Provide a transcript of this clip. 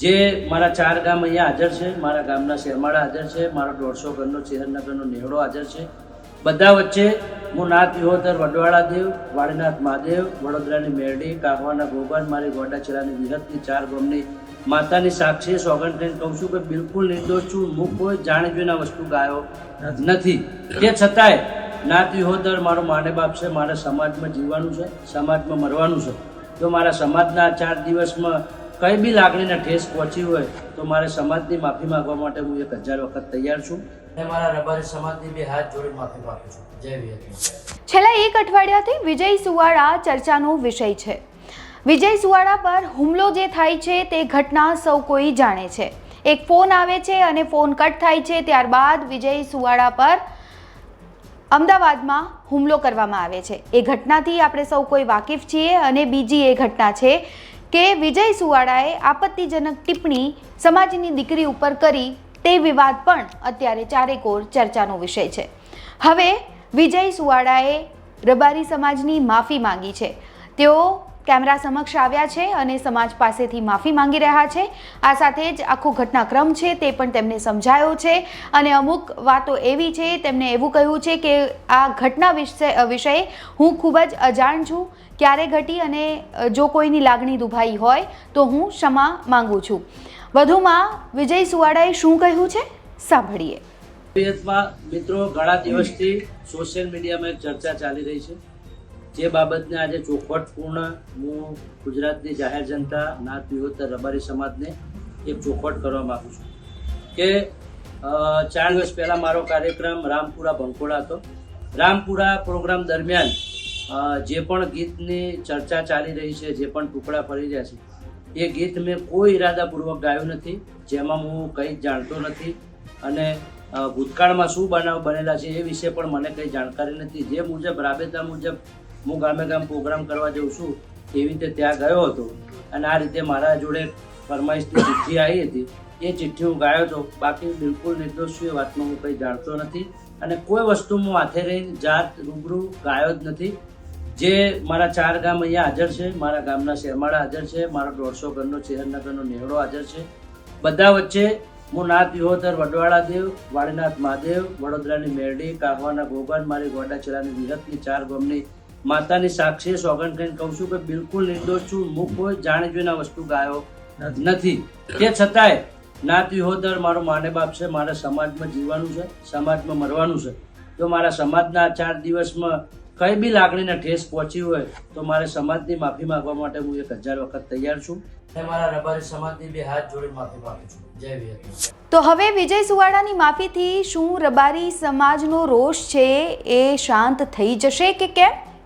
જે મારા ચાર ગામ અહીંયા હાજર છે, મારા ગામના શેરમાળા હાજર છે, મારો દોઢસો ઘરનો ચેરનગરનો નેહડો હાજર છે. બધા વચ્ચે હું નાથ વિહોતર વડવાળા વાળીનાથ મહાદેવ, વડોદરાની મેરડી, કાહવાના ગોગન મારી ગોડાચેરાની વિહતની ચાર ગામની માતાની સાક્ષી સોગન થઈને કહું છું કે બિલકુલ નિર્દોષ છું હું કોઈ જાણી જોઈને વસ્તુ ગાયો નથી. તે છતાંય નાથ વિહોતર મારો માને બાપ છે, મારા સમાજમાં જીવવાનું છે, સમાજમાં મરવાનું છે. જો મારા સમાજના ચાર દિવસમાં કઈ બી લાગણીને ઠેસ પહોંચી હોય તો મારે સમાજની માફી માંગવા માટે હું એક હજાર વખત તૈયાર છું. અને મારા રબારી સમાજની બે હાથ જોડી માફી માંગુ છું. જય વિહત છેલ્લા એક અઠવાડિયાથી વિજય સુવાળા ચર્ચાનો વિષય છે. વિજય સુવાળા પર હુમલો જે થાય છે તે ઘટના સૌ કોઈ જાણે છે. એક ફોન આવે છે અને ફોન કટ થાય છે ત્યારબાદ વિજય સુવાળા પર અમદાવાદમાં હુમલો કરવામાં આવે છે. એ ઘટનાથી આપણે સૌ કોઈ વાકેફ છીએ અને બીજી એ ઘટના છે કે વિજય સુવાળાએ આપત્તિજનક ટિપ્પણી સમાજની દીકરી ઉપર કરી તે વિવાદ પણ અત્યારે ચારેકોર ચર્ચાનો વિષય છે. હવે વિજય સુવાળાએ રબારી સમાજની માફી માંગી છે. તેઓ કેમેરા સમક્ષ આવ્યા છે અને સમાજ પાસેથી માફી માંગી રહ્યા છે. આ સાથે જ આખો ઘટનાક્રમ છે તે પણ તેમને સમજાયો છે. અને અમુક વાતો એવી છે તેમણે એવું કહ્યું છે કે આ ઘટના વિશે વિષયે હું ખૂબ જ અજાણ છું. ક્યારે ઘટી અને જો કોઈની લાગણી દુભાઈ હોય તો હું ક્ષમા માંગુ છું. વધુમાં વિજય સુવાડાએ શું કહ્યું છે? સાંભળીએ. મિત્રો, ઘણા દિવસથી સોશિયલ મીડિયામાં ચર્ચા ચાલી રહી છે. જે બાબતને આજે ચોખવટપૂર્ણ હું ગુજરાતની જાહેર જનતા નાથ વિહોતર રબારી સમાજને એક ચોખવટ કરવા માગું છું કે ચાર દિવસ પહેલાં મારો કાર્યક્રમ રામપુરા ભંકોડા હતો. રામપુરા પ્રોગ્રામ દરમિયાન જે પણ ગીતની ચર્ચા ચાલી રહી છે, જે પણ ટુકડા ફરી રહ્યા છે, એ ગીત મેં કોઈ ઇરાદાપૂર્વક ગાયું નથી. જેમાં હું કંઈ જાણતો નથી અને ભૂતકાળમાં શું બનાવ બનેલા છે એ વિશે પણ મને કંઈ જાણકારી નથી. જે મુજબ રાબેતા મુજબ હું ગામે ગામ પ્રોગ્રામ કરવા જઉં છું, એવી રીતે ત્યાં ગયો હતો. અને આ રીતે મારા જોડે ફરમાઈશની ચિઠ્ઠી આવી હતી. એ ચિઠ્ઠી હું ગાયો હતો બાકી બિલકુલ નિર્દોષ વાતમાં હું કંઈ જાણતો નથી. અને કોઈ વસ્તુ હું માથે રહીને જાત રૂબરૂ ગાયો જ નથી. જે મારા ચાર ગામ અહીંયા હાજર છે, મારા ગામના શેરમાળા હાજર છે, મારો દોઢસો ઘરનો ચેહરનગરનો નેહડો હાજર છે. બધા વચ્ચે હું નાથ વિહોતર વડવાળા દેવ વાળીનાથ મહાદેવ, વડોદરાની મેરડી, કાહવાના ગોગન, મારી ગોડાચેરાની વિહતની ચાર ગામની માતાની સાક્ષી સોગંદ કરીને કહું છું કે બિલકુલ નિર્દોષ છું હું કોઈ જાણી જોઈને વસ્તુ ગાયો નથી. તે છતાંય નાતી હોદર મારો માને બાપ છે મારે સમાજમાં જીવવાનું છે સમાજમાં મરવાનું છે. જો મારા સમાજના ચાર દિવસમાં કઈ બી લાગણીને ઠેસ પહોંચી હોય તો મારે સમાજની માફી માંગવા માટે હું એક હજાર વખત તૈયાર છું. અને મારા રબારી સમાજની બે હાથ જોડી માફી માંગુ છું. જય વિહત તો હવે વિજય સુવાડાની માફીથી શું રબારી સમાજનો રોષ છે એ શાંત થઈ જશે કે કેમ?